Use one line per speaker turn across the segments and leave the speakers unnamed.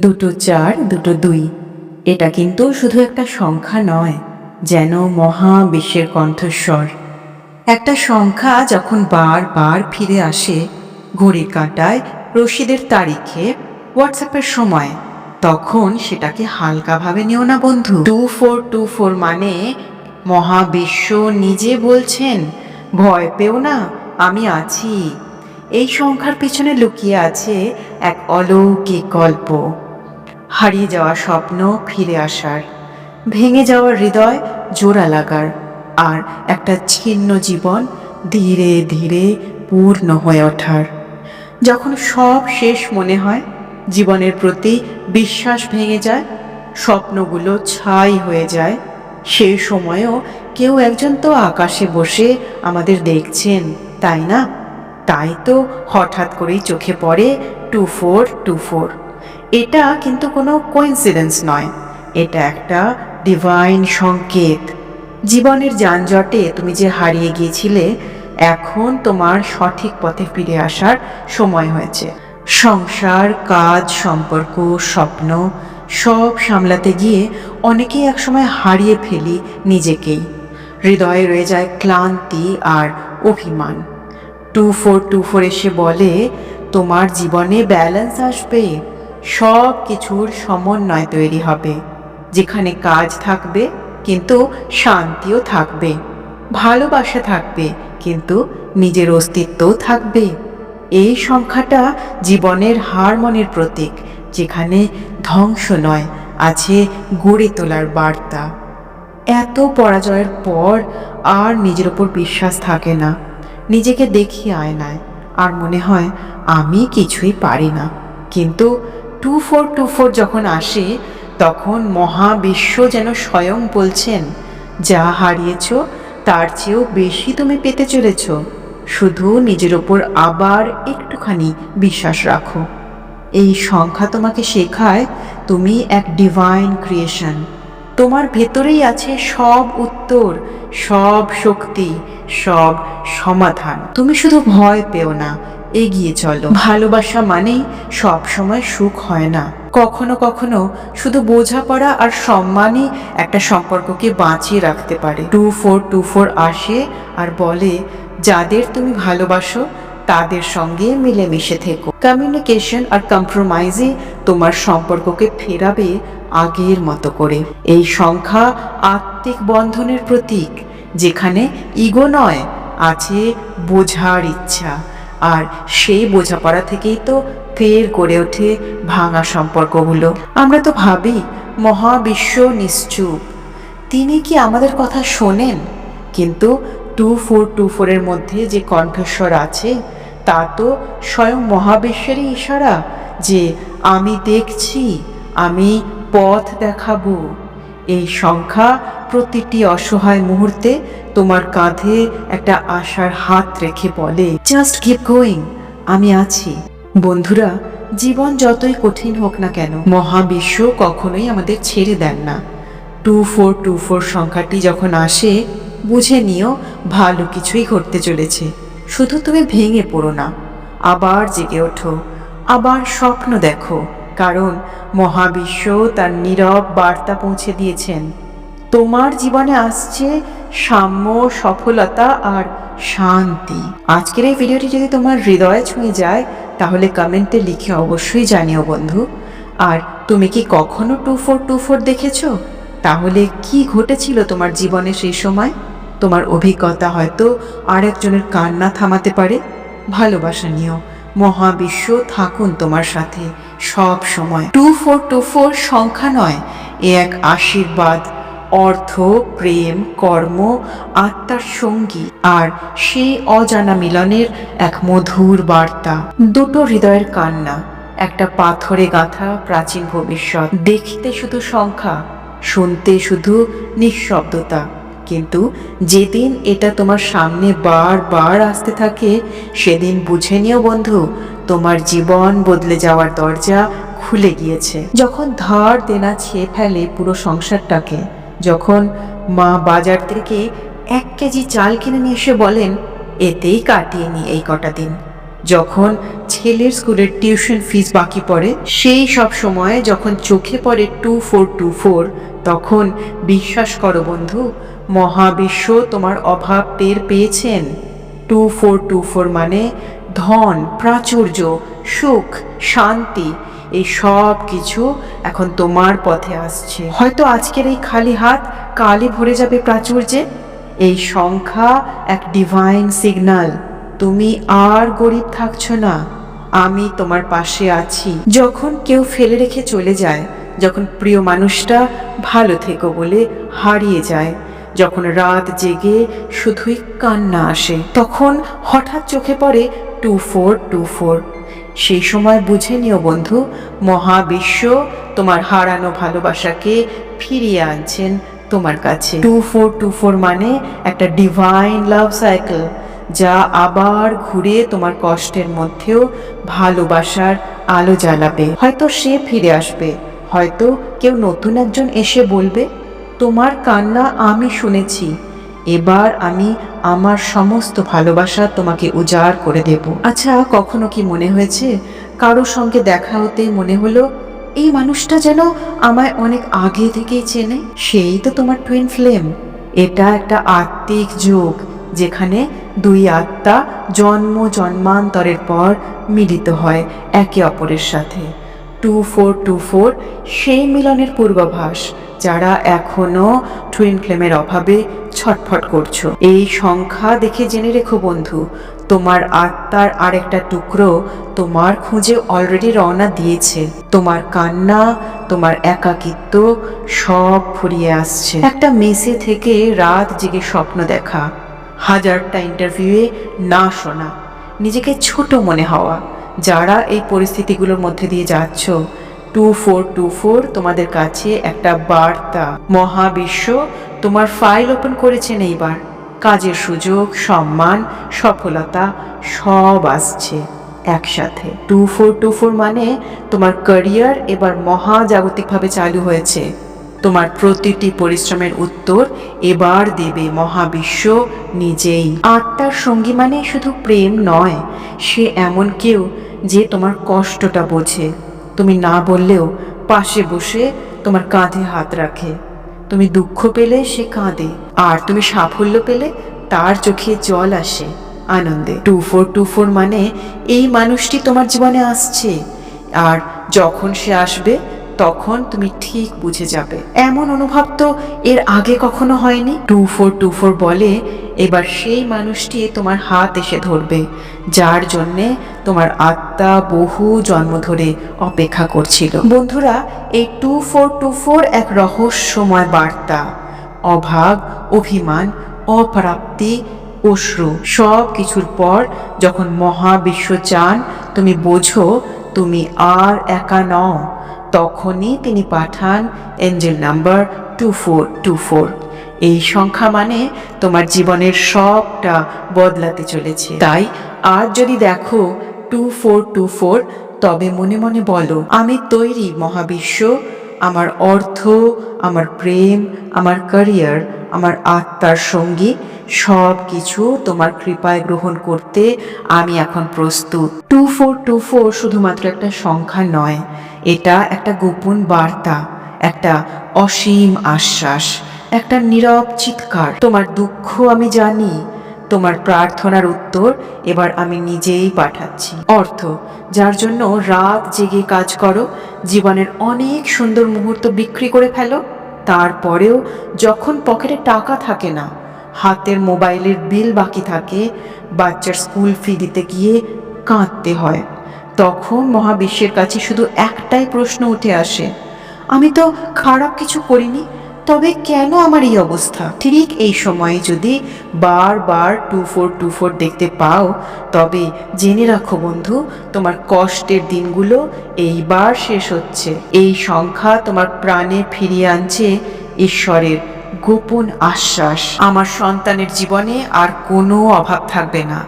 দুটো চার, দুটো দুই। এটা কিন্তু শুধু একটা সংখ্যা নয়, যেন মহাবিশ্বের কণ্ঠস্বর। একটা সংখ্যা যখন বারবার ফিরে আসে, ঘড়ির কাঁটায় রশিদের তারিখে, হোয়াটসঅ্যাপের সময়, তখন সেটাকে হালকাভাবে নিও না বন্ধু। টু ফোর টু ফোর মানে মহাবিশ্ব নিজে বলছেন, ভয় পেও না, আমি আছি। এই সংখ্যার পেছনে লুকিয়ে আছে এক অলৌকিক গল্প। হারিয়ে যাওয়া স্বপ্ন ফিরে আসার, ভেঙে যাওয়া হৃদয় জোড়া লাগার, আর একটা ছিন্ন জীবন ধীরে ধীরে পূর্ণ হয়ে ওঠার। যখন সব শেষ মনে হয়, জীবনের প্রতি বিশ্বাস ভেঙে যায়, স্বপ্নগুলো ছাই হয়ে যায় সেই সময়েও কেউ একজন তো আকাশে বসে আমাদের দেখছেন, তাই না? তাই তো হঠাৎ করেই চোখে পড়ে টু ফোর টু ফোর। এটা কিন্তু কোনো কোইন্সিডেন্স নয়। এটা একটা ডিভাইন সংকেত। জীবনের যানজটে তুমি যে হারিয়ে গিয়েছিলে, এখন তোমার সঠিক পথে ফিরে আসার সময় হয়েছে। সংসার, কাজ, সম্পর্ক, স্বপ্ন, সব সামলাতে গিয়ে অনেকেই একসময় হারিয়ে ফেলি নিজেকেই। হৃদয়ে রয়ে যায় ক্লান্তি আর অভিমান। টু ফোর টু ফোর এসে বলে, তোমার জীবনে ব্যালেন্স আসবে। সব কিছুর সমন্বয় তৈরি হবে। যেখানে কাজ থাকবে, কিন্তু শান্তিও থাকবে। ভালোবাসা থাকবে, কিন্তু নিজের অস্তিত্বও থাকবে। এই সংখ্যাটা জীবনের হারমোনির প্রতীক, যেখানে ধ্বংস নয়, আছে গড়ে তোলার বার্তা। এত পরাজয়ের পর আর নিজের ওপর বিশ্বাস থাকে না, নিজেকে দেখি আয়নায় আর মনে হয়, আমি কিছুই পারি না। কিন্তু টু ফোর টু ফোর যখন আসে, তখন মহাবিশ্ব যেন স্বয়ং বলছেন, যা হারিয়েছ, তার চেয়েও বেশি তুমি পেতে চলেছ। শুধু নিজের ওপর আবার একটুখানি বিশ্বাস রাখো। এই সংখ্যা তোমাকে শেখায়, তুমি এক ডিভাইন ক্রিয়েশন তোমার ভেতরেই আছে সব উত্তর, সব শক্তি, সব সমাধান। তুমি শুধু ভয় পেও না এগিয়ে চলো। ভালোবাসা মানেই সব সময় সুখ হয় না। কখনো কখনো শুধু বোঝাপড়া আর সম্মানই একটা সম্পর্ককে বাঁচিয়ে রাখতে পারে। টু ফোর টু ফোর আসে আর বলে, যাদের তুমি ভালোবাসো, তাদের সঙ্গে মিলেমিশে থেকো। কমিউনিকেশন আর কম্প্রোমাইজে তোমার সম্পর্ককে ফেরাবে আগের মতো করে। এই সংখ্যা আত্মিক বন্ধনের প্রতীক, যেখানে ইগো নয়, আছে বোঝার ইচ্ছা। আর সেই বোঝাপড়া থেকেই তো ফের গড়ে ওঠে ভাঙা সম্পর্কগুলো। আমরা তো ভাবি, মহাবিশ্ব নিশ্চুপ। তিনি কি আমাদের কথা শোনেন? কিন্তু টু ফোর টু ফোরের মধ্যে যে কণ্ঠস্বর আছে, তা তো স্বয়ং মহাবিশ্বেরই ইশারা যে, আমি দেখছি, আমি পথ দেখাবো। এই সংখ্যা প্রতিটি অসহায় মুহূর্তে তোমার কাঁধে একটা আশার হাত রেখে বলে জাস্ট কিপ গোয়িং আমি আছি। বন্ধুরা, জীবন যতই কঠিন হোক না কেন, মহাবিশ্ব কখনোই আমাদের ছেড়ে দেন না। টু ফোর টু ফোর সংখ্যাটি যখন আসে, বুঝে নিও ভালো কিছুই ঘটতে চলেছে। শুধু তুমি ভেঙে পড়ো না, আবার জেগে ওঠো, আবার স্বপ্ন দেখো। কারণ মহাবিশ্ব তার নীরব বার্তা পৌঁছে দিয়েছেন। তোমার জীবনে আসছে সাম্য, সফলতা আর শান্তি। আজকের এই ভিডিওটি যদি তোমার হৃদয়ে ছুঁয়ে যায়, তাহলে কমেন্টে লিখে অবশ্যই জানিও বন্ধু। আর তুমি কি কখনো টু ফোর টু ফোর দেখেছ? তাহলে কি ঘটেছিল তোমার জীবনে সেই সময়? তোমার অভিজ্ঞতা হয়তো আরেকজনের কান্না থামাতে পারে। ভালোবাসা নিও। মহাবিশ্ব থাকুন তোমার সাথে। সব সময়। টু ফোর টু ফোর সংখ্যা নয়, এ এক আশীর্বাদ, অর্থ, প্রেম, কর্ম, আত্মার সঙ্গী, আর সেই অজানা মিলনের এক মধুর বার্তা। দুটো হৃদয়ের কান্না, একটা পাথরে গাঁথা প্রাচীন ভবিষ্যৎ। দেখিতে শুধু সংখ্যা, শুনতে শুধু নিঃশব্দতা। কিন্তু যেদিন এটা তোমার সামনে বারবার আসতে থাকে, সেদিন বুঝে নিও বন্ধু, তোমার জীবন বদলে যাওয়ার দরজা খুলে গিয়েছে। যখন ধার দেনা ছেয়ে ফেলে পুরো সংসারটাকে, যখন মা বাজার থেকে এক কেজি চাল কিনে নিয়ে এসে বলেন, এতেই কাটিয়ে নি এই কটা দিন। যখন ছেলের স্কুলের টিউশন ফিস বাকি পড়ে, সেই সব সময় যখন চোখে পড়ে টু ফোর টু ফোর, তখন বিশ্বাস করো বন্ধু মহাবিশ্ব তোমার অভাব টের পেয়েছেন। টু ফোর টু ফোর মানে ধন, প্রাচুর্য, সুখ, শান্তি, এই সব কিছু এখন তোমার পথে আসছে। হয়তো আজকের এই খালি হাত কালই ভরে যাবে প্রাচুর্যে। এই সংখ্যা এক ডিভাইন সিগন্যাল তুমি আর গরিব থাকছো না, আমি তোমার পাশে আছি। যখন কেউ ফেলে রেখে চলে যায়, যখন প্রিয় মানুষটা ভালো থেকো বলে হারিয়ে যায় যখন রাত জেগে শুধুই কান্না আসে, তখন হঠাৎ চোখে পড়ে টু ফোর টু ফোর। সেই সময় বুঝে নিও বন্ধু, মহাবিশ্ব তোমার হারানো ভালোবাসাকে ফিরিয়ে আনছেন তোমার কাছে। টু ফোর টু ফোর মানে একটা ডিভাইন লাভ সাইকেল যা আবার ঘুরে তোমার কষ্টের মধ্যেও ভালোবাসার আলো জ্বালাবে। হয়তো সে ফিরে আসবে, হয়তো কেউ নতুন একজন এসে বলবে তোমার কান্না আমি শুনেছি। এবার আমি আমার সমস্ত ভালোবাসা তোমাকে উজাড় করে দেব। আচ্ছা কখনো কি মনে হয়েছে? কারোর সঙ্গে দেখা হতে মনে হলো, এই মানুষটা যেন আমায় অনেক আগে থেকেই চেনে? সেই তো তোমার টুইন ফ্লেম এটা একটা আত্মিক যোগ, যেখানে দুই আত্মা জন্ম জন্মান্তরের পর মিলিত হয় একে অপরের সাথে। টু ফোর টু ফোর সেই মিলনের পূর্বাভাস যারা এখনও টুইন ফ্লেমের অভাবে ছটফট করছ এই সংখ্যা দেখে জেনে রেখো বন্ধু তোমার আত্মার আরেকটা টুকরো তোমার খুঁজে অলরেডি রওনা দিয়েছে তোমার কান্না তোমার একাকিত্ব সব ফুরিয়ে আসছে একটা মেসে থেকে রাত জেগে স্বপ্ন দেখা হাজারটা ইন্টারভিউয়ে না শোনা নিজেকে ছোট মনে হওয়া যারা এই পরিস্থিতিগুলোর মধ্যে দিয়ে যাচ্ছ, টু ফোর টু ফোর তোমাদের কাছে একটা বার্তা। মহাবিশ্ব তোমার ফাইল ওপেন করেছেন এইবার। কাজের সুযোগ, সম্মান, সফলতা সব আসছে একসাথে। টু ফোর টু ফোর মানে তোমার ক্যারিয়ার এবার মহাজাগতিকভাবে চালু হয়েছে। তোমার প্রতিটি পরিশ্রমের উত্তর এবার দেবে মহাবিশ্ব নিজেই। আত্মার সঙ্গী মানে শুধু প্রেম নয়, সে এমন কেউ যে তোমার কষ্টটা বোঝে। তুমি না বললেও পাশে বসে তোমার কাঁধে হাত রাখে। তুমি দুঃখ পেলে সে কাঁদে, আর তুমি সাফল্য পেলে তার চোখে জল আসে আনন্দে। টু ফোর টু ফোর মানে এই মানুষটি তোমার জীবনে আসছে, আর যখন সে আসবে তখন তুমি ঠিক বুঝে যাবে। এমন অনুভব তো এর আগে কখনো হয়নি। টু ফোর টু ফোর বলে এবার সেই মানুষটি তোমার হাত এসে ধরবে, যার জন্যে তোমার আত্মা বহু জন্ম ধরে অপেক্ষা করছিল। বন্ধুরা, এই টু ফোর টু ফোর এক রহস্যময় বার্তা। অভাব অভিমান, অপ্রাপ্তি, অশ্রু সব কিছুর পর যখন মহাবিশ্ব চান, তুমি বোঝো তুমি আর একা নও। তখনই তিনি পাঠান angel number two four two four. এই সংখ্যা মানে তোমার জীবনের সবটা বদলাতে চলেছে। তাই আর যদি দেখো টু ফোর টু ফোর, তবে মনে মনে বলো, আমি তৈরি মহাবিশ্ব, আমার অর্থ, আমার প্রেম, আমার ক্যারিয়ার আমার আত্মার সঙ্গী সব কিছু তোমার কৃপায় গ্রহণ করতে আমি এখন প্রস্তুত। টু ফোর টু ফোর শুধুমাত্র একটা সংখ্যা নয়, এটা একটা গোপন বার্তা, একটা অসীম আশ্বাস, একটা নীরব চিৎকার। তোমার দুঃখ আমি জানি, তোমার প্রার্থনার উত্তর এবার আমি নিজেই পাঠাচ্ছি। অর্থ, যার জন্য রাত জেগে কাজ করো, জীবনের অনেক সুন্দর মুহূর্ত বিক্রি করে ফেলো। তারপরেও যখন পকেটে টাকা থাকে না, হাতের মোবাইলের বিল বাকি থাকে, বাচ্চার স্কুল ফি দিতে গিয়ে কাঁদতে হয়। তখন মহাবিশ্বের কাছে শুধু একটাই প্রশ্ন উঠে আসে, আমি তো খারাপ কিছু করিনি? তবে কেন আমার এই অবস্থা? ঠিক এই সময়ে যদি বারবার টু ফোর টু ফোর দেখতে পাও, তবে জেনে রাখো বন্ধু, তোমার কষ্টের দিনগুলো এইবার শেষ হচ্ছে। এই সংখ্যা তোমার প্রাণে ফিরিয়ে আনছে ঈশ্বরের গোপন আশ্বাস। আমার সন্তানের জীবনে আর কোনো অভাব থাকবে না।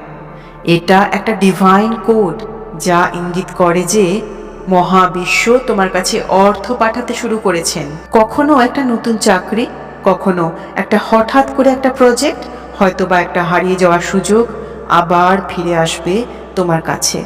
এটা একটা ডিভাইন কোড যা ইঙ্গিত করে যে মহাবিশ্ব তোমার কাছে অর্থ পাঠাতে শুরু করেছেন। কখনো একটা নতুন চাকরি, কখনো একটা হঠাৎ করে একটা প্রজেক্ট হয়তো বা একটা হারিয়ে যাওয়ার সুযোগ আবার ফিরে আসবে তোমার কাছে।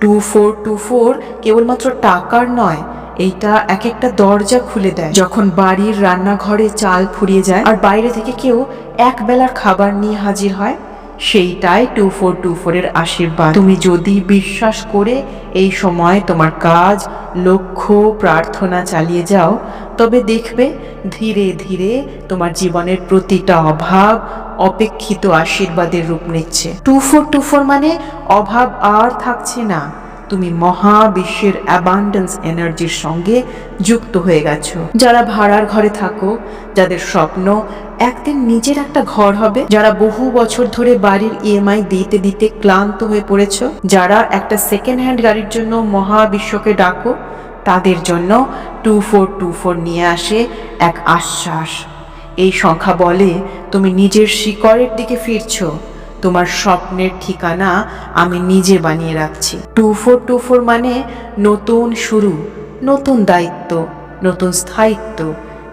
টু ফোর টু ফোর কেবলমাত্র টাকার নয়, এইটা এক একটা দরজা খুলে দেয়। যখন বাড়ির রান্নাঘরে চাল ফুরিয়ে যায় আর বাইরে থেকে কেউ এক বেলার খাবার নিয়ে হাজির হয় সেইটাই টু ফোর টু ফোরের আশীর্বাদ। তুমি যদি বিশ্বাস করে এই সময় তোমার কাজ, লক্ষ্য, প্রার্থনা চালিয়ে যাও, তবে দেখবে ধীরে ধীরে তোমার জীবনের প্রতিটা অভাব অপেক্ষিত আশীর্বাদের রূপ নিচ্ছে। টু ফোর টু ফোর মানে অভাব আর থাকছে না। তুমি মহাবিশ্বের অ্যাবান্ডেন্স এনার্জির সঙ্গে যুক্ত হয়ে গেছো। যারা ভাড়ার ঘরে থাকো, যাদের স্বপ্ন একদিন নিজের একটা ঘর হবে, যারা বহু বছর ধরে বাড়ির ইএমআই দিতে দিতে ক্লান্ত হয়ে পড়েছো, যারা একটা সেকেন্ড হ্যান্ড গাড়ির জন্য মহাবিশ্বকে ডাকো, তাদের জন্য টু ফোর টু ফোর নিয়ে আসে এক আশ্বাস। এই সংখ্যা বলে তুমি নিজের শিকড়ের দিকে ফিরছো। তোমার স্বপ্নের ঠিকানা আমি নিজে বানিয়ে রাখছি। টু ফোর টু ফোর মানে নতুন শুরু, নতুন দায়িত্ব, নতুন স্থায়িত্ব,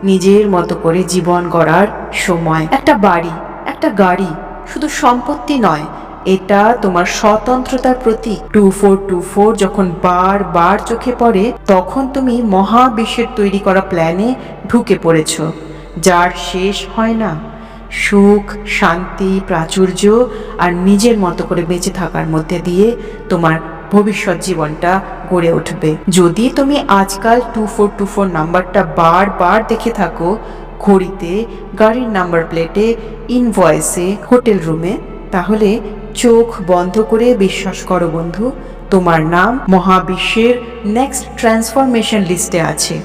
নিজের মতো করে জীবন গড়ার সময়। একটা বাড়ি, একটা গাড়ি শুধু সম্পত্তি নয়, এটা তোমার স্বতন্ত্রতার প্রতীক। টু ফোর টু ফোর যখন বার বার চোখে পড়ে, তখন তুমি মহাবিশ্বের তৈরি করা প্ল্যানে ঢুকে পড়েছ, যার শেষ হয় না। সুখ, শান্তি, প্রাচুর্য আর নিজের মতো করে বেঁচে থাকার মধ্যে দিয়ে তোমার ভবিষ্যৎ জীবনটা গড়ে উঠবে। যদি তুমি আজকাল টু ফোর টু ফোর নাম্বারটা বারবার দেখে থাকো, ঘড়িতে, গাড়ির নাম্বার প্লেটে ইনভয়েসে হোটেল রুমে, তাহলে চোখ বন্ধ করে বিশ্বাস করো বন্ধু, তোমার নাম মহাবিশ্বের নেক্সট ট্রান্সফরমেশন লিস্টে আছে।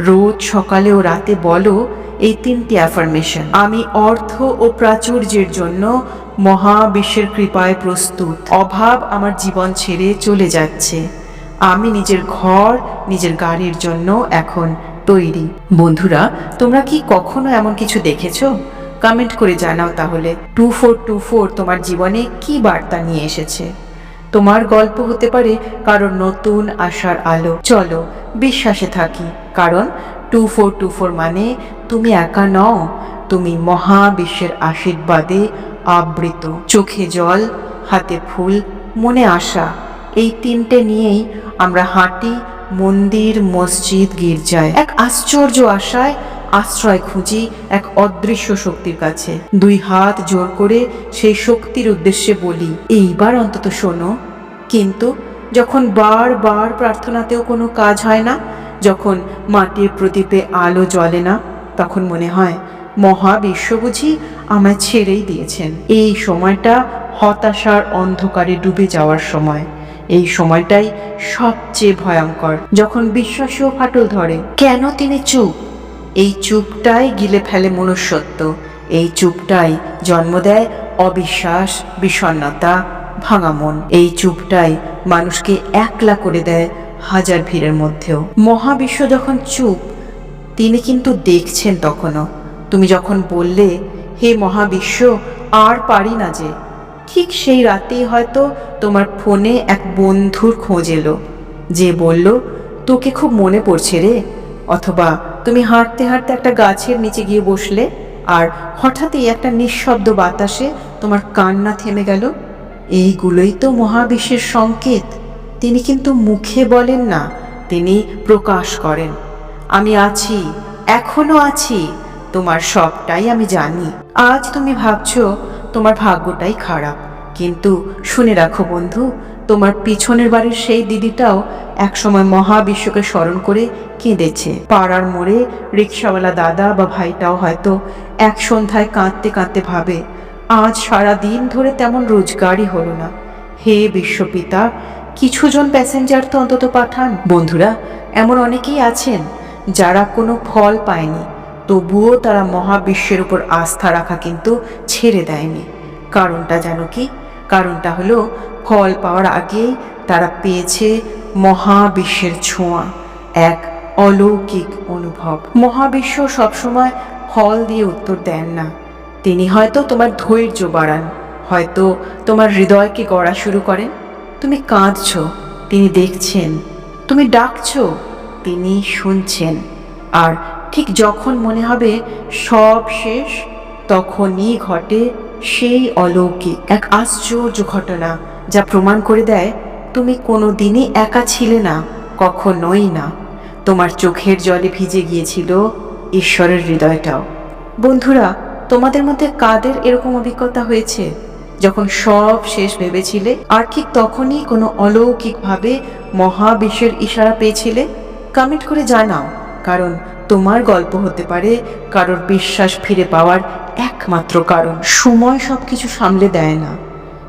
রোজ সকালে ও রাতে বলো এই তিনটি অ্যাফার্মেশন আমি অর্থ ও প্রাচুর্যের জন্য মহাবিশ্বের কৃপায় প্রস্তুত। অভাব আমার জীবন ছেড়ে চলে যাচ্ছে। আমি নিজের ঘর, নিজের গাড়ির জন্য এখন তৈরি। বন্ধুরা, তোমরা কি কখনো এমন কিছু দেখেছ? কমেন্ট করে জানাও তাহলে। টু ফোর টু ফোর তোমার জীবনে কি বার্তা নিয়ে এসেছে? তোমার গল্প হতে পারে কারোর নতুন আশার আলো। চলো, বিশ্বাসে থাকি। কারণ টু ফোর টু ফোর মানে তুমি একা নও, তুমি মহাবিশ্বের আশীর্বাদে আবৃত। চোখে জল, হাতে ফুল, মনে আশা, এই তিনটে নিয়েই আমরা হাঁটি মন্দির, মসজিদ, গির্জায়। এক আশ্চর্য আশায় আশ্রয় খুঁজি এক অদৃশ্য শক্তির কাছে। দুই হাত জোর করে সেই শক্তির উদ্দেশ্যে বলি, এইবার অন্তত শোনো। কিন্তু যখন বারবার প্রার্থনাতেও কোনো কাজ হয় না, যখন মাটির প্রদীপে আলো জ্বলে না তখন মনে হয় মহাবিশ্ব বুঝি আমায় ছেড়েই দিয়েছেন। এই সময়টা হতাশার অন্ধকারে ডুবে যাওয়ার সময়। এই সময়টাই সবচেয়ে ভয়ঙ্কর। যখন বিশ্বাসেও ফাটল ধরে, কেন তিনি চুপ? এই চুপটাই গিলে ফেলে মনুষ্যত্ব। এই চুপটাই জন্ম দেয় অবিশ্বাস, বিষণ্ণতা, ভাঙা মন। এই চুপটাই মানুষকে একলা করে দেয় হাজার ভিড়ের মধ্যেও। মহাবিশ্ব যখন চুপ তিনি কিন্তু দেখছেন তখনও। তুমি যখন বললে, হে মহাবিশ্ব, আর পারি না যে। ঠিক সেই রাতেই হয়তো তোমার ফোনে এক বন্ধুর খোঁজ এলো, যে বলল, তোকে খুব মনে পড়ছে রে। অথবা তুমি হাঁটতে হাঁটতে একটা গাছের নিচে গিয়ে বসলে, আর হঠাৎই একটা নিঃশব্দ বাতাসে তোমার কান্না থেমে গেল। এইগুলোই তো মহাবিশ্বের সংকেত। তিনি কিন্তু মুখে বলেন না, তিনি প্রকাশ করেন। আমি আছি, এখনও আছি, তোমার সবটাই আমি জানি। আজ তুমি ভাবছ, তোমার ভাগ্যটাই খারাপ। কিন্তু শুনে রাখো বন্ধু, তোমার পিছনের বাড়ির সেই দিদিটাও একসময় মহাবিশ্বকে স্মরণ করে কেঁদেছে। পাড়ার মোড়ে রিক্সাওয়ালা দাদা বা ভাইটাও হয়তো এক সন্ধ্যায় কাঁদতে কাঁদতে ভাবে, আজ সারা দিন ধরে তেমন রোজগারই হলো না। হে বিশ্বপিতা কিছুজন প্যাসেঞ্জার তো অন্তত পাঠান। বন্ধুরা, এমন অনেকেই আছেন যারা কোনো ফল পায়নি, তবুও তারা মহাবিশ্বের উপর আস্থা রাখা কিন্তু ছেড়ে দেয়নি। কারণটা জানো কি? কারণটা হলো, ফল পাওয়ার আগেই তারা পেয়েছে মহাবিশ্বের ছোঁয়া, এক অলৌকিক অনুভব। মহাবিশ্ব সবসময় ফল দিয়ে উত্তর দেন না। তিনি হয়তো তোমার ধৈর্য বাড়ান, হয়তো তোমার হৃদয়কে গড়া শুরু করেন। তুমি কাঁদছ, তিনি দেখছেন, তুমি ডাকছো। তিনি শুনছেন। আর ঠিক যখন মনে হবে সব শেষ, তখনই ঘটে সেই অলৌকিক এক আশ্চর্য ঘটনা যা প্রমাণ করে দেয়, তুমি কোনো দিনই একা ছিলে না, কখনোই না। তোমার চোখের জলে ভিজে গিয়েছিল ঈশ্বরের হৃদয়টাও। বন্ধুরা, তোমাদের মধ্যে কাদের এরকম অভিজ্ঞতা হয়েছে? যখন সব শেষ ভেবেছিলে, আর ঠিক তখনই কোনো অলৌকিকভাবে মহাবিশ্বের ইশারা পেয়েছিলে? কমেন্ট করে জানাও কারণ তোমার গল্প হতে পারে কারোর বিশ্বাস ফিরে পাওয়ার একমাত্র কারণ। সময় সব কিছু সামলে দেয় না।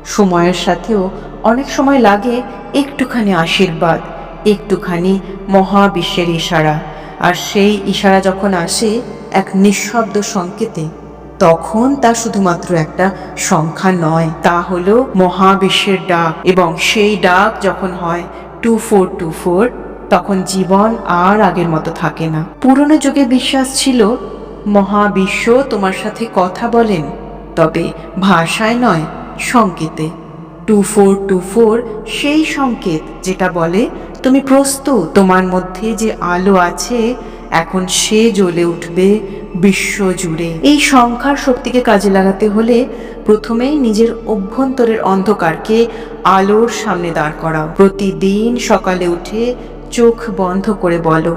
সময়ের সাথেও অনেক সময় লাগে একটুখানি আশীর্বাদ, একটুখানি মহাবিশ্বের ইশারা। আর সেই ইশারা যখন আসে এক নিঃশব্দ সংকেতে, তখন তা শুধুমাত্র একটা সংখ্যা নয়, তা হলো মহাবিশ্বের ডাক। এবং সেই ডাক যখন হয় টু ফোর টু ফোর তখন জীবন আর আগের মতো থাকে না। পুরনো যুগে বিশ্বাস ছিল, মহাবিশ্ব তোমার সাথে কথা বলেন, তবে ভাষায় নয়, সংকেতে। টু ফোর টু ফোর সেই সংকেত যেটা বলে, তুমি প্রস্তুত, তোমার মধ্যে যে আলো আছে, এখন সে জ্বলে উঠবে বিশ্ব জুড়ে। এই সংখ্যার শক্তিকে কাজে লাগাতে হলে প্রথমেই নিজের অভ্যন্তরের অন্ধকারকে আলোর সামনে দাঁড় করাও। প্রতিদিন সকালে উঠে চোখ বন্ধ করে বলো,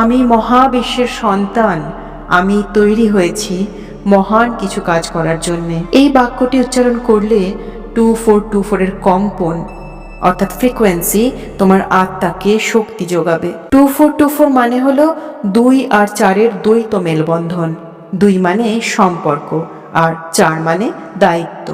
আমি মহাবিশ্বের সন্তান, আমি তৈরি হয়েছি মহান কিছু কাজ করার জন্যে। এই বাক্যটি উচ্চারণ করলে টু ফোর টু ফোরের কম্পন, অর্থাৎ ফ্রিকোয়েন্সি তোমার আত্মাকে শক্তি যোগাবে। টু ফোর টু ফোর মানে হলো দুই আর চারের দ্বৈত মেলবন্ধন, দুই মানে সম্পর্ক, আর চার মানে দায়িত্ব।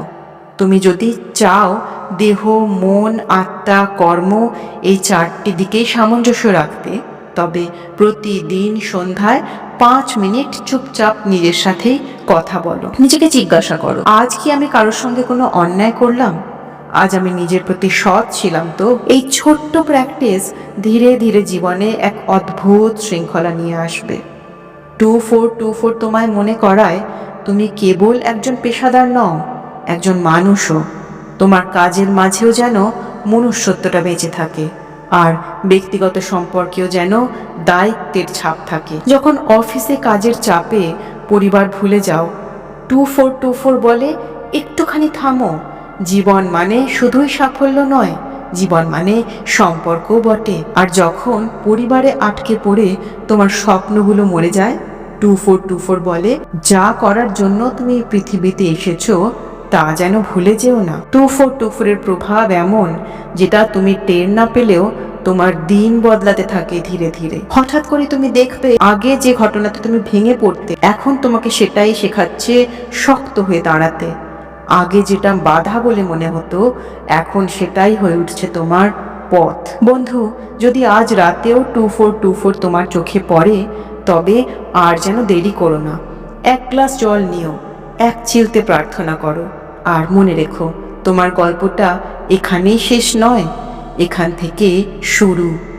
তুমি যদি চাও দেহ মন আত্মা কর্ম এই চারটি দিকেই সামঞ্জস্য রাখতে তবে প্রতিদিন সন্ধ্যায় পাঁচ মিনিট চুপচাপ নিজের সাথেই কথা বলো। নিজেকে জিজ্ঞাসা করো। আজ কি আমি কারোর সঙ্গে কোনো অন্যায় করলাম? আজ আমি নিজের প্রতি সৎ ছিলাম তো? এই ছোট্ট প্র্যাকটিস ধীরে ধীরে জীবনে এক অদ্ভুত শৃঙ্খলা নিয়ে আসবে। টু ফোর টু ফোর তোমায় মনে করায় তুমি কেবল একজন পেশাদার নও। একজন মানুষও। তোমার কাজের মাঝেও যেন মনুষ্যত্বটা বেঁচে থাকে, আর ব্যক্তিগত সম্পর্কেও যেন দায়িত্বের ছাপ থাকে। যখন অফিসে কাজের চাপে পরিবার ভুলে যাও, টু ফোর টু ফোর বলে, একটুখানি থামো। জীবন মানে শুধুই সাফল্য নয়, জীবন মানে সম্পর্ক বটে। আর যখন পরিবারে আটকে পড়ে তোমার স্বপ্নগুলো মরে যায়, টু ফোর টু ফোর বলে, যা করার জন্য তুমি পৃথিবীতে এসেছ তা যেন ভুলে যেও না। টু ফোর টু ফোরের প্রভাব এমন, যেটা তুমি টের না পেলেও তোমার দিন বদলাতে থাকে ধীরে ধীরে। হঠাৎ করে তুমি দেখবে, আগে যে ঘটনাতে তুমি ভেঙে পড়তে, এখন তোমাকে সেটাই শেখাচ্ছে শক্ত হয়ে দাঁড়াতে। আগে যেটা বাধা বলে মনে হতো, এখন সেটাই হয়ে উঠছে তোমার পথ। বন্ধু, যদি আজ রাতেও টু ফোর টু ফোর তোমার চোখে পড়ে, তবে আর যেন দেরি করো না। এক গ্লাস জল নিও। এক চিলতে প্রার্থনা করো। আর মনে রেখো, তোমার গল্পটা এখানেই শেষ নয়, এখান থেকে শুরু।